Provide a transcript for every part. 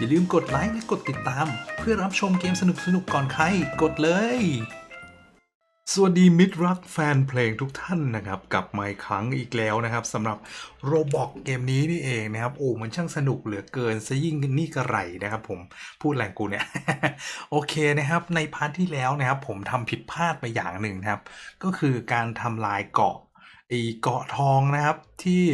อย่าลืมกดไลค์และกดติดตาม เพื่อรับชมเกมสนุกๆก่อนใคร กดเลย สวัสดีมิตรรักแฟนเพลงทุกท่านนะครับกลับมาอีกครั้งอีกแล้วนะครับสำหรับโรบอกเกมนี้นี่เองนะครับโอ้มันช่างสนุกเหลือเกินซะยิ่งนี่กระไรนะครับผมพูดแหล่งกูเนี่ย โอเคนะครับ ในพาร์ทที่แล้วนะครับ ผมทำผิดพลาดไปอย่างหนึ่งนะครับ ก็คือการทำลายเกาะไอเกาะทองนะครับที่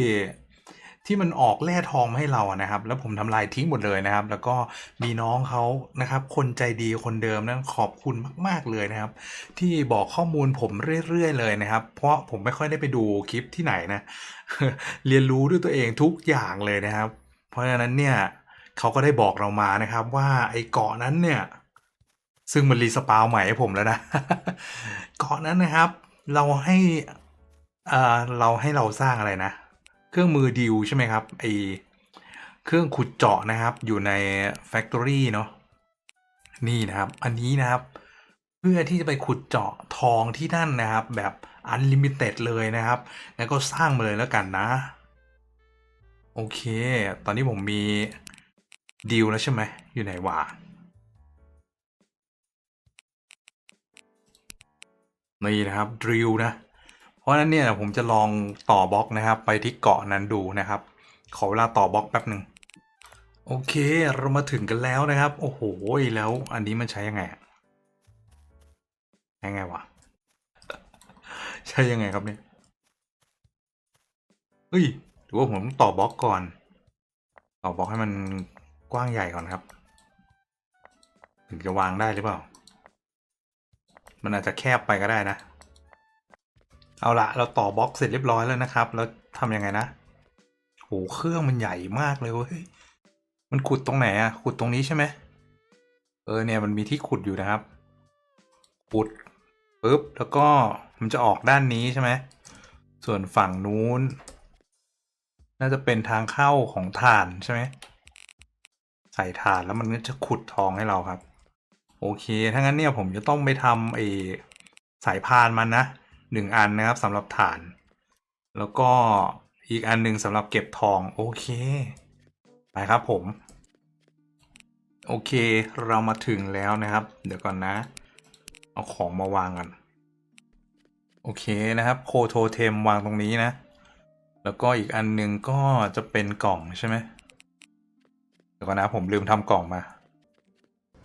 ที่มันออกแร่ทองมาให้เราอะนะครับ แล้วผมทำลายทิ้งหมดเลยนะครับ แล้วก็มีน้องเขานะครับ คนใจดีคนเดิมนั้นขอบคุณมาก ๆเลยนะครับ ที่บอกข้อมูลผมเรื่อยๆเลยนะครับ เพราะผมไม่ค่อยได้ไปดูคลิปที่ไหนนะ เรียนรู้ด้วยตัวเองทุกอย่างเลยนะครับ เพราะฉะนั้นเนี่ยเขาก็ได้บอกเรามานะครับ ว่าไอ้เกาะนั้นเนี่ย ซึ่งมันรีสปาวใหม่ให้ผมแล้วนะ เกาะนั้นนะครับ เราให้เราให้เราสร้างอะไรนะ เครื่องมือดิวใช่ไหมครับไอเครื่องขุดเจาะนะครับ อยู่ใน Factory เนาะนี่นะครับ อันนี้นะครับ เพื่อที่จะไปขุดเจาะทองที่นั่นนะครับ แบบอันลิมิเต็ดเลยนะครับแล้วก็สร้างมาเลยแล้วกันนะ โอเค ตอนนี้ผมมีดิวแล้วใช่ไหม อยู่ไหนวะนี่นะครับดริลนะ ราะนั้นเนี่ยผมจะลองต่อบล็อกนะครับ ไปที่เกาะนั้นดูนะครับ ขอเวลาต่อบล็อกแป๊บหนึ่งโอเคเรามาถึงกันแล้วนะครับ โอ้โหแล้วอันนี้มันใช้ยังไงยังไงวะใช้ยังไงครับเนี่ยเฮ้ยหรือว่าผมต่อบล็อกก่อน ต่อบล็อกให้มันกว้างใหญ่ก่อนครับ ถึงจะวางได้หรือเปล่า มันอาจจะแคบไปก็ได้นะ เอาละเราต่อบล็อกเสร็จเรียบร้อยแล้วนะครับ แล้วทำยังไงนะโหเครื่องมันใหญ่มากเลยเว้ยมันขุดตรงไหนอะขุดตรงนี้ใช่ไหมเออเนี่ยมันมีที่ขุดอยู่นะครับ ขุดปุ๊บแล้วก็มันจะออกด้านนี้ใช่ไหมส่วนฝั่งนู้น น่าจะเป็นทางเข้าของถ่านใช่ไหมใส่ถ่านแล้วมันก็จะขุดทองให้เราครับ โอเคถ้างั้นเนี่ยผมจะต้องไปทำไอ้สายพานมันนะ หนึ่งอันนะครับสำหรับฐาน แล้วก็อีกอันหนึ่งสำหรับเก็บทองโอเคไปครับผม โอเคเรามาถึงแล้วนะครับ เดี๋ยวก่อนนะ เอาของมาวางกัน โอเคนะครับโคโทเทมวางตรงนี้นะ แล้วก็อีกอันหนึ่งก็จะเป็นกล่องใช่ไหมเดี๋ยวก่อนนะผมลืมทำกล่องมา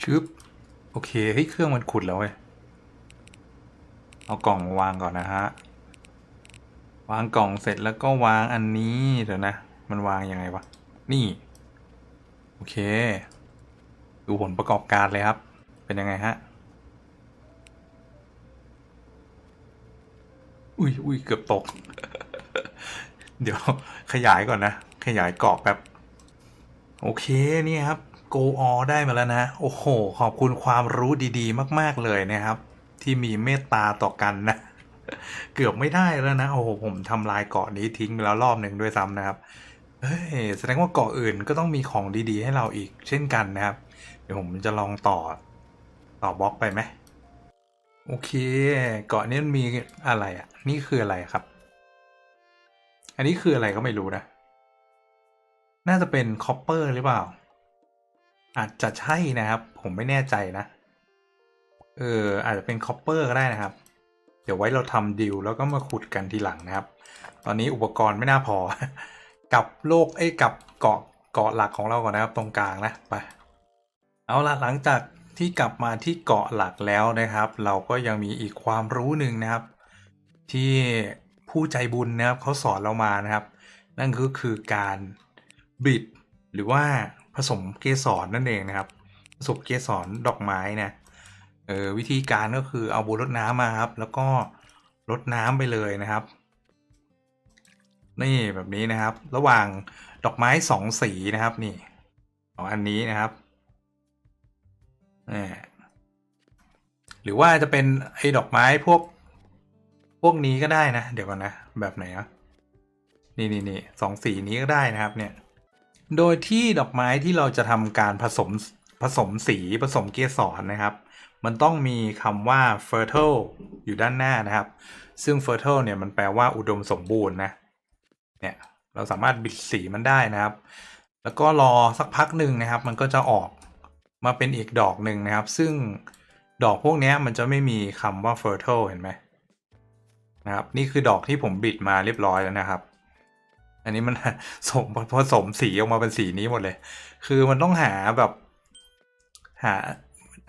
ชึบโอเคเฮ้ยเครื่องมันขุดแล้วเว้ย เอากล่องมาวางก่อนนะฮะ วางกล่องเสร็จแล้วก็วางอันนี้เดี๋ยวนะ มันวางยังไงวะ นี่ โอเค ดูผลประกอบการเลยครับ เป็นยังไงฮะ อุ้ยอุ้ยเกือบตก เดี๋ยวขยายก่อนนะ ขยายกรอบแป๊บโอเคนี่ครับ go all ได้มาแล้วนะ โอ้โห ขอบคุณความรู้ดีๆ มาก ๆ เลยนะครับ ที่มีเมตตาต่อกันนะ เกือบไม่ได้แล้วนะ โอ้โหผมทำลายเกาะนี้ทิ้งไปแล้วรอบหนึ่งด้วยซ้ำนะครับ เฮ้ยแสดงว่าเกาะอื่นก็ต้องมีของดีๆ ให้เราอีกเช่นกันนะครับ เดี๋ยวผมจะลองต่อต่อบล็อกไปไหมโอเค เกาะนี้มันมีอะไรอะ นี่คืออะไรครับ อันนี้คืออะไรก็ไม่รู้นะ น่าจะเป็นคอปเปอร์หรือเปล่า อาจจะใช่นะครับ ผมไม่แน่ใจนะ เอออาจจะเป็นคอปเปอร์ก็ได้นะครับ เดี๋ยวไว้เราทำดิวแล้วก็มาขุดกันทีหลังนะครับ ตอนนี้อุปกรณ์ไม่น่าพอ กับโลกเอ้กับเกาะเกาะหลักของเราก่อนนะครับ ตรงกลางนะไปเอาละหลังจากที่กลับมาที่เกาะหลักแล้วนะครับ เราก็ยังมีอีกความรู้หนึ่งนะครับ ที่ผู้ใจบุญนะครับเขาสอนเรามานะครับ นั่นก็คือการบิดหรือว่าผสมเกสรนั่นเองนะครับ ผสมเกสรดอกไม้นะ เออวิธีการก็คือเอาบัวรดน้ำมาครับ แล้วก็รดน้ำไปเลยนะครับ นี่แบบนี้นะครับ ระหว่างดอกไม้สองสีนะครับนี่สองอันนี้นะครับนี่หรือว่าจะเป็นไอ้ดอกไม้พวก พวกนี้ก็ได้นะ เดี๋ยวก่อนนะ แบบไหนอะนี่นี่นี่สองสีนี้ก็ได้นะครับ เนี่ย โดยที่ดอกไม้ที่เราจะทำการผสมผสมสีผสมเกสรนะครับ มันต้องมีคำว่า fertile อยู่ด้านหน้านะครับ ซึ่ง fertile เนี่ยมันแปลว่าอุดมสมบูรณ์นะเนี่ยเราสามารถบิดสีมันได้นะครับ แล้วก็รอสักพักหนึ่งนะครับ มันก็จะออกมาเป็นอีกดอกหนึ่งนะครับ ซึ่งดอกพวกนี้มันจะไม่มีคำว่า fertile เห็นไหมนะครับ นี่คือดอกที่ผมบิดมาเรียบร้อยแล้วนะครับ อันนี้มันสมผสมสีออกมาเป็นสีนี้หมดเลย คือมันต้องหาแบบหา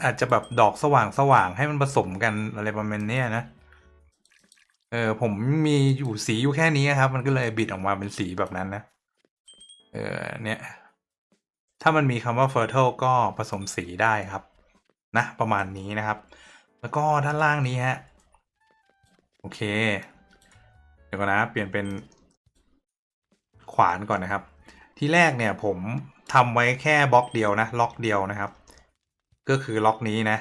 อาจจะแบบดอกสว่างสว่างให้มันผสมกันอะไรประมาณนี้นะ เออผมมีอยู่สีอยู่แค่นี้ครับ มันก็เลยบิดออกมาเป็นสีแบบนั้นนะ เออเนี่ย ถ้ามันมีคำว่า fertile ก็ผสมสีได้ครับ นะ ประมาณนี้นะครับ แล้วก็ด้านล่างนี้ฮะ โอเค เดี๋ยวก่อนนะ เปลี่ยนเป็นขวานก่อนนะครับ ที่แรกเนี่ยผมทำไว้แค่บล็อกเดียวนะ ล็อกเดียวนะครับ ก็คือล็อกนี้นะ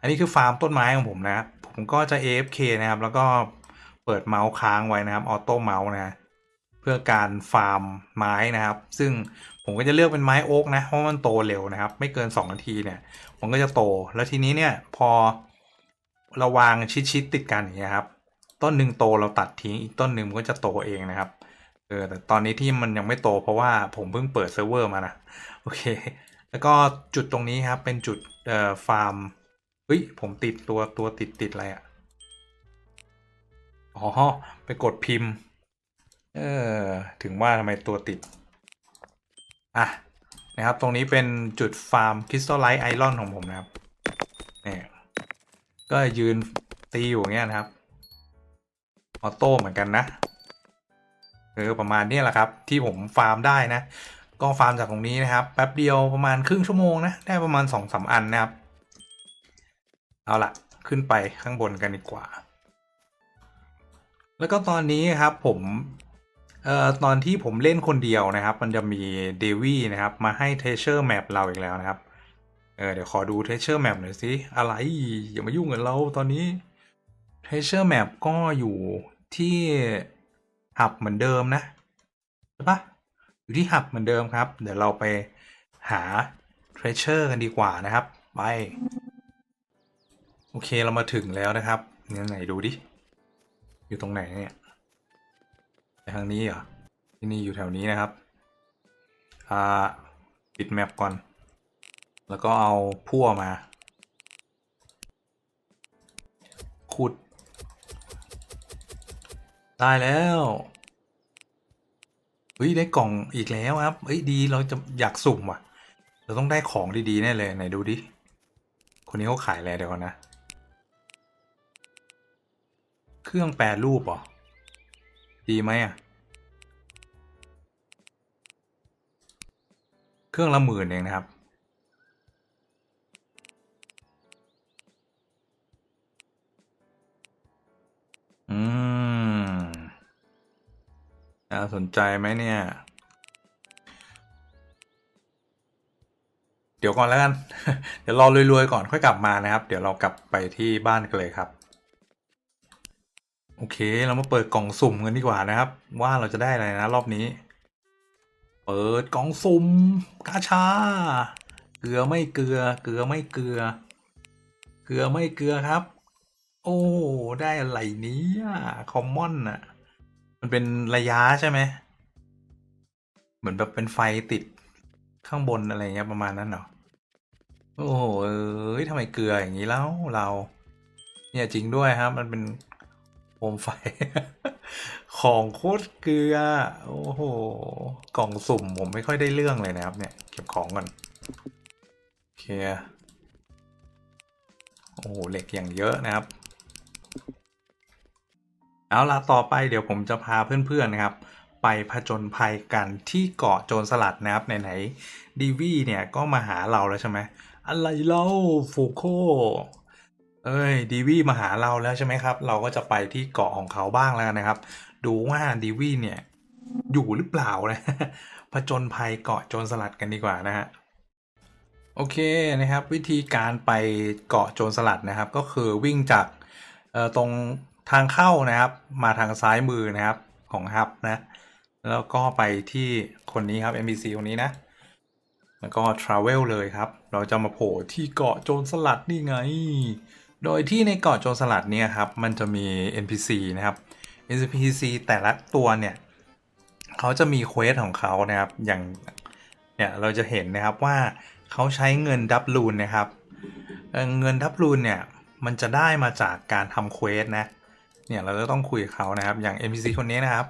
อันนี้คือฟาร์มต้นไม้ของผมนะผมก็จะ AFK นะครับ แล้วก็เปิดเมาส์ค้างไว้นะครับ ออโต้เมาส์นะ เพื่อการฟาร์มไม้นะครับ ซึ่งผมก็จะเลือกเป็นไม้โอ๊กนะ เพราะมันโตเร็วนะครับ ไม่เกิน 2 นาทีเนี่ย มันก็จะโต แล้วทีนี้เนี่ยพอเราวางชิดๆติดกันอย่างเงี้ยครับ ต้นหนึ่งโตเราตัดทิ้ง อีกต้นหนึ่งมันก็จะโตเองนะครับ เออ แต่ตอนนี้ที่มันยังไม่โตเพราะว่าผมเพิ่งเปิดเซิร์ฟเวอร์มานะ โอเค แล้วก็จุดตรงนี้ครับเป็นจุดเอ่อฟาร์มเฮ้ยผมติดตัวตัวติดติดอะไรอะ่ะอ๋อไปกดพิมพ์ เออถึงว่าทำไมตัวติด อะนะครับตรงนี้เป็นจุดฟาร์มคริสตัลไลท์ไอรอนของผมนะครับนี่ก็ยืนตีอยู่อย่างเงี้ยนะครับออโต้เหมือนกันนะเออประมาณนี้แหละครับ ที่ผมฟาร์มได้นะ ก็ฟาร์มจากตรงนี้นะครับ แป๊บเดียวประมาณครึ่งชั่วโมงนะ ได้ประมาณสองสามอันนะครับ เอาละขึ้นไปข้างบนกันดีกว่า แล้วก็ตอนนี้ครับผมเอ่อตอนที่ผมเล่นคนเดียวนะครับ มันจะมีเดวี่นะครับ มาให้เทเชอร์แมปเราอีกแล้วนะครับเออเดี๋ยวขอดูเทเชอร์แมปหน่อยสิอะไรอย่ามายุ่งกับเราตอนนี้เทเชอร์แมปก็อยู่ที่หับเหมือนเดิมนะใช่ปะ อยู่ที่หับเหมือนเดิมครับ เดี๋ยวเราไปหาเทรเชอร์กันดีกว่านะครับ ไป โอเคเรามาถึงแล้วนะครับเนี่ไหนดูดิ อยู่ตรงไหนเนี่ยทางนี้เหรอที่นี่อยู่แถวนี้นะครับ อ่า ปิดแมปก่อน แล้วก็เอาพั่วมา ขุด ได้แล้ว เฮ้ยได้กล่องอีกแล้วครับเฮ้ยดีเราจะอยากสุ่มว่ะ เราต้องได้ของดีๆแน่เลยไหนดูดิ คนนี้เขาขายอะไรเดี๋ยวก่อนนะ เครื่องแปรรูปหรอ ดีไหมอะ เครื่องละหมื่นเองนะครับ น่าสนใจไหมเนี่ย เดี๋ยวก่อนแล้วกัน เดี๋ยวรอรวยๆก่อนค่อยกลับมานะครับ เดี๋ยวเรากลับไปที่บ้านกันเลยครับ โอเคเรามาเปิดกล่องสุ่มกันดีกว่านะครับ ว่าเราจะได้อะไรนะรอบนี้ เปิดกล่องสุ่มกาชา เกลือไม่เกลือ เกลือไม่เกลือ เกลือไม่เกลือครับ โอ้ ได้อะไรเนี้คอมมอนน่ะ มันเป็นระยะใช่ไหม เหมือนแบบเป็นไฟติดข้างบนอะไรเงี้ยประมาณนั้นเหรอ โอ้โห เอ้ยทำไมเกลืออย่างนี้แล้วเรา เนี่ยจริงด้วยครับ มันเป็นโคมไฟ ของโคตรเกลือ โอ้โห กล่องสุ่มผมไม่ค่อยได้เรื่องเลยนะครับ เนี่ยเก็บของก่อนโอเคลียโอ้โหเหล็กอย่างเยอะนะครับ เอาละต่อไปเดี๋ยวผมจะพาเพื่อนๆนะครับ ไปผจญภัยกันที่เกาะโจรสลัดนะครับไหนๆดีวีเนี่ยก็มาหาเราแล้วใช่ไหมอะไรเล่าฟูโคเอ้ยดีวีมาหาเราแล้วใช่ไหมครับ เราก็จะไปที่เกาะของเขาบ้างแล้วนะครับ ดูว่าดีวีเนี่ยอยู่หรือเปล่านะผจญภัยเกาะโจรสลัดกันดีกว่านะฮะโอเคนะครับ วิธีการไปเกาะโจรสลัดนะครับ ก็คือวิ่งจากตรง ทางเข้านะครับ มาทางซ้ายมือนะครับของฮับนะ แล้วก็ไปที่คนนี้ครับ NPC คนนี้นะ แล้วก็ Travel เลยครับ เราจะมาโผล่ที่เกาะโจรสลัดนี่ไง โดยที่ในเกาะโจรสลัดเนี่ยครับ มันจะมี NPC นะครับ NPC แต่ละตัวเนี่ยเขาจะมีเควสของเขานะครับ อย่างเนี่ยเราจะเห็นนะครับว่าเขาใช้เงินดับลูนนะครับเเงินดับลูนเนี่ยมันจะได้มาจากการทำเควสนะ เนี่ยเราจะต้องคุยกับเขานะครับ อย่าง NPC คนนี้นะครับ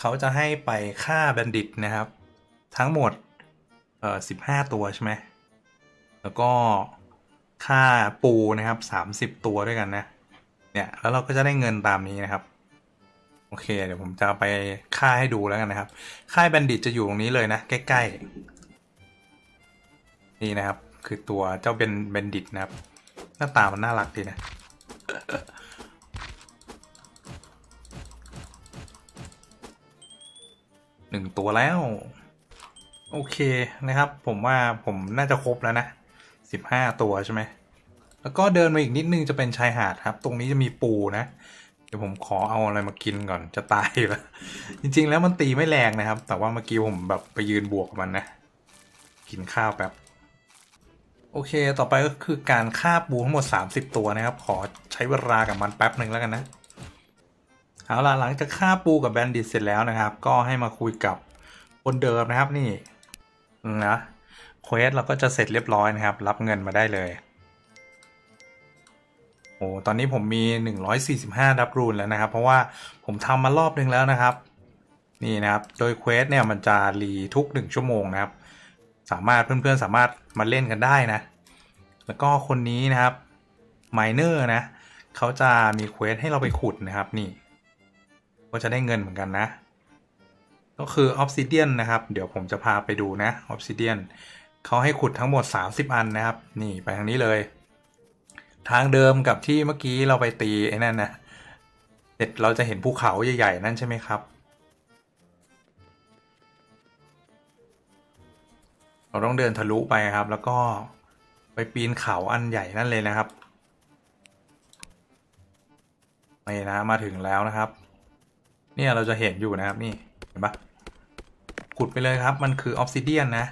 เขาจะให้ไปฆ่าแบนดิตนะครับ ทั้งหมดเอ่อสิบห้าตัวใช่ไหมแล้วก็ค่าปูนะครับสามสิบตัวด้วยกันนะ เนี่ยแล้วเราก็จะได้เงินตามนี้นะครับ โอเค เดี๋ยวผมจะไปค่าให้ดูแล้วกันนะครับ ค่ายแบนดิตจะอยู่ตรงนี้เลยนะ ใกล้ๆ นี่นะครับ คือตัวเจ้าเป็นแบนดิตนะครับ หน้าตามันน่ารักดีนะ หนึ่งตัวแล้ว โอเคนะครับ ผมว่าผมน่าจะครบแล้วนะสิบห้าตัวใช่ไหมแล้วก็เดินมาอีกนิดนึงจะเป็นชายหาดครับ ตรงนี้จะมีปูนะ เดี๋ยวผมขอเอาอะไรมากินก่อนจะตายอยู่แล้ว จริง ๆ แล้วมันตีไม่แรงนะครับ แต่ว่าเมื่อกี้ผมแบบไปยืนบวกมันนะ กินข้าวแบบโอเค ต่อไปก็คือการฆ่าปูทั้งหมด 30 ตัวนะครับ ขอใช้เวลากับมันแป๊บหนึ่งแล้วกันนะ เอาล่ะหลังจากฆ่าปูกับแบนดิตเสร็จแล้วนะครับ ก็ให้มาคุยกับคนเดิมนะครับนี่นะเควสเราก็จะเสร็จเรียบร้อยนะครับ รับเงินมาได้เลยโอ้ตอนนี้ผมมี 145 ดับรูนแล้วนะครับ เพราะว่าผมทำมารอบนึงแล้วนะครับ นี่นะครับ โดยเควสเนี่ยมันจะรีทุก 1 ชั่วโมงนะครับ สามารถเพื่อนๆสามารถมาเล่นกันได้นะ แล้วก็คนนี้นะครับไมเนอร์นะ เขาจะมีเควสให้เราไปขุดนะครับนี่ ก็จะได้เงินเหมือนกันนะ ก็คือออ s ซิเดียนนะครับ เดี๋ยวผมจะพาไปดูนะออ s ซิเดียนเขาให้ขุดทั้งหมด 30 อันนะครับ นี่ไปทางนี้เลย ทางเดิมกับที่เมื่อกี้เราไปตีไอ้นั่นนะเสร็จเราจะเห็นภูเขาใหญ่ๆ นั่นใช่ไหมครับ เราต้องเดินทะลุไปครับ แล้วก็ไปปีนเขาอันใหญ่นั่นเลยนะครับนี่นะมาถึงแล้วนะครับ เนี่ยเราจะเห็นอยู่นะครับนี่เห็นปะขุดไปเลยครับ มันคือออ s ซิเดียนนะ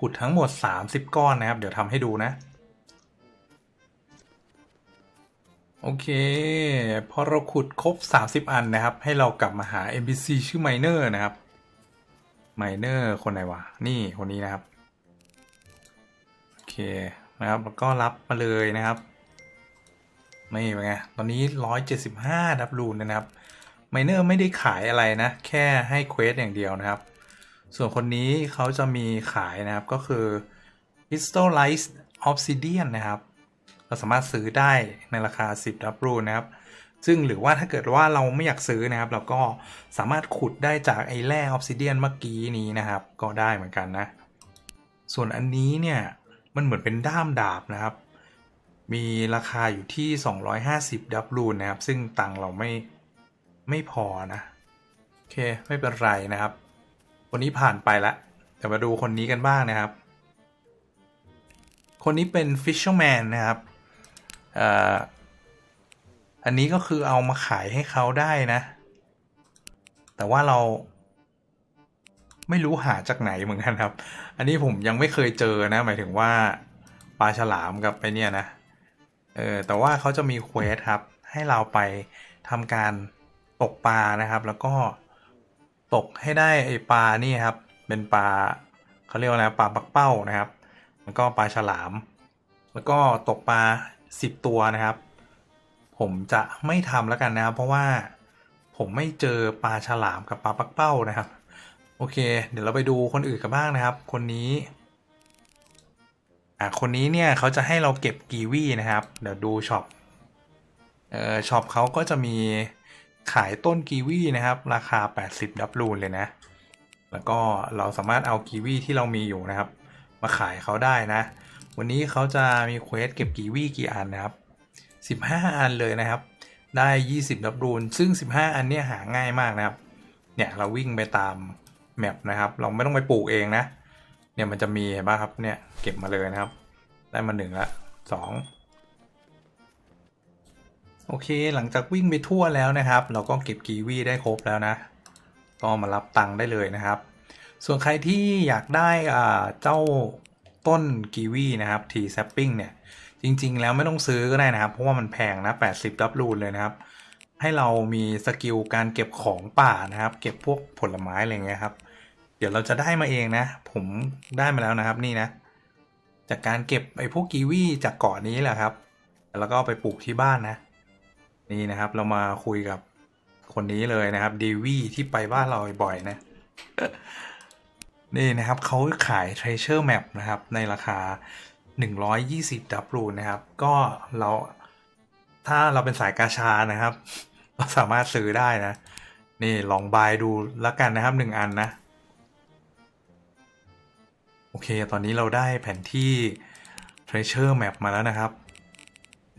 ขุดทั้งหมด 30 ก้อนนะครับ เดี๋ยวทำให้ดูนะ โอเค พอเราขุดครบ 30 อันนะครับ ให้เรากลับมาหา NPC ชื่อ Miner นะครับ Miner คนไหนวะ นี่คนนี้นะครับ โอเคนะครับ แล้วก็รับมาเลยนะครับไม่เป็นไง ตอนนี้ 175ดับลูนนะครับ Miner ไม่ได้ขายอะไรนะ แค่ให้เควสอย่างเดียวนะครับ ส่วนคนนี้เขาจะมีขายนะครับก็คือ Crystallized Obsidian นะครับ เราสามารถซื้อได้ในราคา 10 ดับรูนะครับ ซึ่งหรือว่าถ้าเกิดว่าเราไม่อยากซื้อนะครับ เราก็สามารถขุดได้จากไอ้แร่ออ s ซิเดียนเมื่อกี้นี้นะครับ ก็ได้เหมือนกันนะ ส่วนอันนี้เนี่ยมันเหมือนเป็นด้ามดาบนะครับ มีราคาอยู่ที่ 250 ดับรูนะครับ ซึ่งตังเราไม่ ไม่พอนะ โอเคไม่เป็นไรนะครับ คนนี้ผ่านไปละเดี๋ยวมาดูคนนี้กันบ้างนะครับ คนนี้เป็น Fisherman นะครับอ่ออันนี้ก็คือเอามาขายให้เขาได้นะ แต่ว่าเราไม่รู้หาจากไหนเหมือนกันครับ อันนี้ผมยังไม่เคยเจอนะ หมายถึงว่าปลาฉลามกับไปเนี่ยนะ เออแต่ว่าเขาจะมีเควสครับ ให้เราไปทำการ ตกปลานะครับ แล้วก็ตกให้ได้ไอปลานี่ครับ เป็นปลาเขาเรียกว่าอะไรปลาปักเป้านะครับ แล้วก็ปลาฉลาม แล้วก็ตกปลาสิบตัวนะครับ ผมจะไม่ทำแล้วกันนะครับ เพราะว่าผมไม่เจอปลาฉลามกับปลาปักเป้านะครับ โอเค เดี๋ยวเราไปดูคนอื่นกันบ้างนะครับ คนนี้อะคนนี้เนี่ยเขาจะให้เราเก็บกีวีนะครับ เดี๋ยวดูช็อปเอ่อช็อปเขาก็จะมี ขายต้นกีวีนะครับ ราคา 80 ดับลูนเลยนะ แล้วก็เราสามารถเอากีวีที่เรามีอยู่นะครับ มาขายเขาได้นะ วันนี้เขาจะมีเควสเก็บกีวีกี่อันนะครับ 15 อันเลยนะครับ ได้ 20 ดับรูนซึ่ง 15 อันเนี่ยหาง่ายมากนะครับ เนี่ยเราวิ่งไปตามแมปนะครับ เราไม่ต้องไปปลูกเองนะ เนี่ยมันจะมีเห็นป่ะครับ เนี่ยเก็บมาเลยนะครับ ได้มาหนึ่งละสอง โอเคหลังจากวิ่งไปทั่วแล้วนะครับ เราก็เก็บกีวีได้ครบแล้วนะ ก็มารับตังค์ได้เลยนะครับ ส่วนใครที่อยากได้เจ้าต้นกีวีนะครับทีแซปปิ้งเนี่ย จริง ๆ แล้วไม่ต้องซื้อก็ได้นะครับ เพราะว่ามันแพงนะ 80ดับรูนเลยนะครับ ให้เรามีสกิลการเก็บของป่านะครับ เก็บพวกผลไม้อะไรเงี้ยครับ เดี๋ยวเราจะได้มาเองนะ ผมได้มาแล้วนะครับนี่นะ จากการเก็บไอ้พวกกีวีจากเกาะนี้แหละครับ แล้วก็ไปปลูกที่บ้านนะ นี่นะครับ เรามาคุยกับคนนี้เลยนะครับดีวีที่ไปบ้านเราบ่อยๆนะ นี่นะครับเขาขาย Treasure Map นะครับ ในราคา 120ดับรูนนะครับ ก็เราถ้าเราเป็นสายกาชานะครับ เราสามารถซื้อได้นะ นี่ลองบายดูแล้วกันนะครับหนึ่งอันนะ โอเค ตอนนี้เราได้แผนที่ Treasure Map มาแล้วนะครับ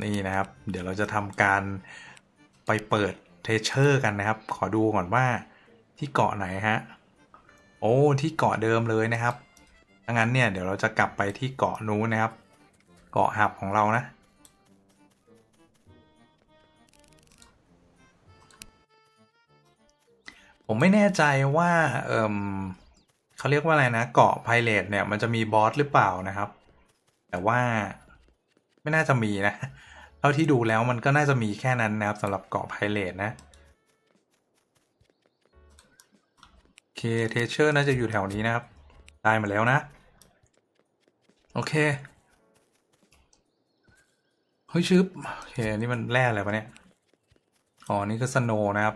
นี่นะครับ เดี๋ยวเราจะทำการไปเปิด Treasure กันนะครับ ขอดูก่อนว่าที่เกาะไหนฮะ โอ้ที่เกาะเดิมเลยนะครับดังนั้นเนี่ยเดี๋ยวเราจะกลับไปที่เกาะนู้นนะครับ เกาะหับของเรานะ ผมไม่แน่ใจว่าเออเขาเรียกว่าอะไรนะ เกาะไพเรตเนี่ยมันจะมีบอสหรือเปล่านะครับ แต่ว่าไม่น่าจะมีนะ เท่าที่ดูแล้วมันก็น่าจะมีแค่นั้นนะครับสำหรับเกาะไพเรตนะโอเคเทเชอร์น่าจะอยู่แถวนี้นะครับ ได้มาแล้วนะ โอเค เฮ้ยชึบโอเคนี่มันแร่อะไรปะเนี่ย อ๋อ นี่ก็สโนนะครับ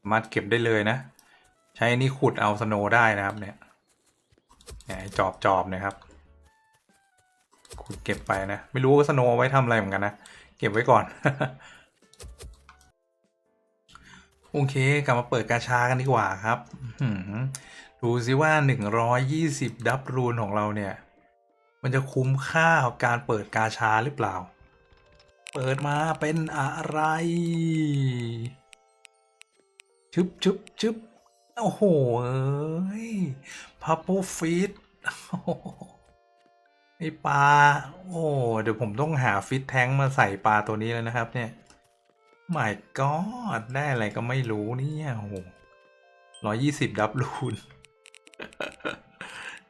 สามารถเก็บได้เลยนะ ใช้นี่ขุดเอาสโนได้นะครับเนี่ยไอจอบจอบนะครับ ขุดเก็บไปนะ ไม่รู้ว่าสโนอไว้ทำอะไรเหมือนกันนะ เก็บไว้ก่อน โอเค กลับมาเปิดกาชากันดีกว่าครับดูซิว่า 120 ดับรูนของเราเนี่ย มันจะคุ้มค่ากับการเปิดกาชาหรือเปล่า เปิดมาเป็นอะไร ชึบชึบชึบโอ้โหเอ้ยพับปูฟิต ไอปลา โอ้ เดี๋ยวผมต้องหาฟิตแท้งมาใส่ปลาตัวนี้แล้วนะครับ เนี่ย my god ได้อะไรก็ไม่รู้เนี่ยโอ้โหร้อยี่สิบดับรูน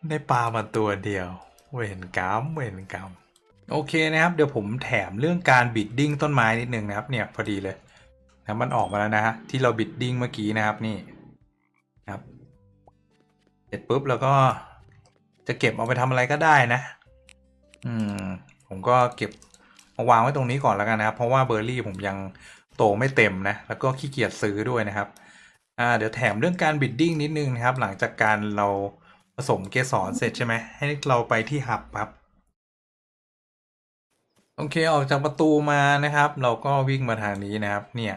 ได้ปลามาตัวเดียว เวนกรรมเวนกรรมโอเคนะครับ เดี๋ยวผมแถมเรื่องการบิดดิ้งต้นไม้นิดนึงนะครับ เนี่ยพอดีเลยนะมันออกมาแล้วนะฮะที่เราบิดดิ้งเมื่อกี้นะครับนี่ครับเสร็จปุ๊บแล้วก็จะเก็บเอาไปทำอะไรก็ได้นะ อืม ผมก็เก็บมาวางไว้ตรงนี้ก่อนแล้วกันนะครับ เพราะว่าเบอร์รี่ผมยังโตไม่เต็มนะ แล้วก็ขี้เกียจซื้อด้วยนะครับ อ่า เดี๋ยวแถมเรื่องการบิดดิ้งนิดนึงนะครับ หลังจากการเราผสมเกสรเสร็จใช่ไหม ให้เราไปที่หับครับ โอเค ออกจากประตูมานะครับ เราก็วิ่งมาทางนี้นะครับ เนี่ย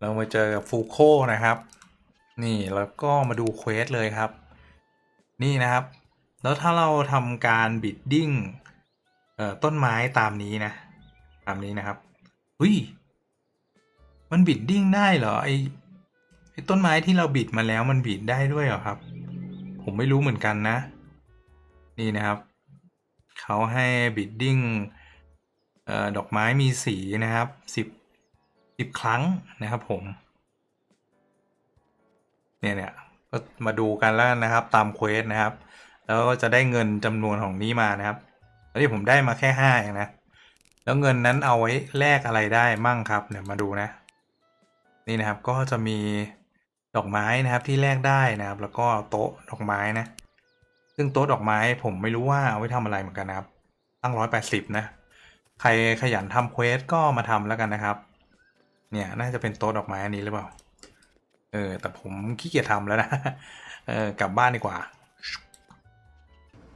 เรามาเจอกับฟูโคนะครับ นี่แล้วก็มาดูเควสเลยครับ นี่นะครับ แล้วถ้าเราทำการบิดดิ้งต้นไม้ตามนี้นะ ตามนี้นะครับอุ้ยมันบิดดิ้งได้เหรอไอไอต้นไม้ที่เราบิดมาแล้วมันบิดได้ด้วยเหรอครับ ผมไม่รู้เหมือนกันนะ นี่นะครับเขาให้บิดดิ้งดอกไม้มีสีนะครับสิบสิบครั้งนะครับผมเนี่ยเนี่ยก็มาดูกันแล้วนนะครับตามเควสนะครับ แล้วก็จะได้เงินจำนวนของนี้มานะครับแล้วที่ผมได้มาแค่ห้าเองนะแล้วเงินนั้นเอาไว้แลกอะไรได้มั่งครับเดี๋ยวมาดูนะ นี่นะครับก็จะมีดอกไม้นะครับที่แลกได้นะครับ แล้วก็โต๊ะดอกไม้นะ ซึ่งโต๊ะดอกไม้ผมไม่รู้ว่าเอาไว้ทำอะไรเหมือนกันนะครับ ตั้งร้อยแปดสิบนะ ใครขยันทำเควสก็มาทำแล้วกันนะครับ เนี่ยน่าจะเป็นโต๊ะดอกไม้อันนี้หรือเปล่า เออแต่ผมขี้เกียจทำแล้วนะ เออกลับบ้านดีกว่า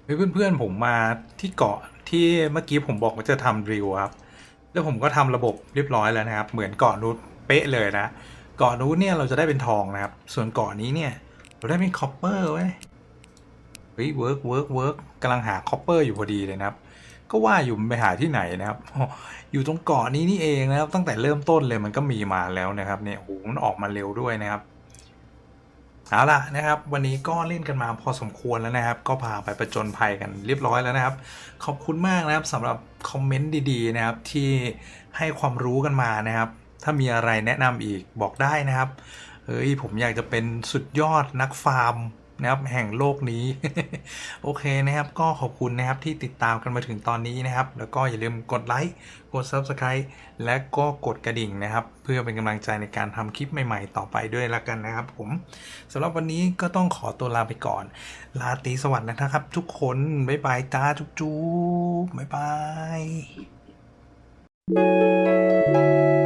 เฮ้ยเพื่อนๆผมมาที่เกาะที่เมื่อกี้ผมบอกว่าจะทำริลครับ แล้วผมก็ทำระบบเรียบร้อยแล้วนะครับ เหมือนเกาะนู้นเป๊ะเลยนะเกาะนู้นเนี่ยเราจะได้เป็นทองนะครับ ส่วนเกาะนี้เนี่ยเราได้เป็นคอปเปอร์เว้เฮ้ยเวิร์กเวิร์กเวิร์กกำลังหาคอปเปอร์อยู่พอดีเลยนะครับ ก็ว่าอยู่ไปหาที่ไหนนะครับอ๋ออยู่ตรงเกาะนี้นี่เองนะครับ ตั้งแต่เริ่มต้นเลยมันก็มีมาแล้วนะครับเนี่ยโอ้โหมันออกมาเร็วด้วยนะครับ เอาล่ะนะครับวันนี้ก็เล่นกันมาพอสมควรแล้วนะครับ ก็พาไปประจนภัยกันเรียบร้อยแล้วนะครับ ขอบคุณมากนะครับสำหรับคอมเมนต์ดีๆนะครับที่ให้ความรู้กันมานะครับ ถ้ามีอะไรแนะนำอีกบอกได้นะครับเฮ้ยผมอยากจะเป็นสุดยอดนักฟาร์ม นะครับแห่งโลกนี้ โอเคนะครับ ก็ขอบคุณนะครับที่ติดตามกันมาถึงตอนนี้นะครับ แล้วก็อย่าลืมกดไลค์กด Subscribe และก็กดกระดิ่งนะครับ เพื่อเป็นกำลังใจในการทำคลิปใหม่ๆ ต่อไปด้วยละกันนะครับ ผมสำหรับวันนี้ก็ต้องขอตัวลาไปก่อน ลาตีสวัสดีนะครับ ทุกคนบ๊ายบายจ้าจุ๊บๆบ๊ายบาย thank you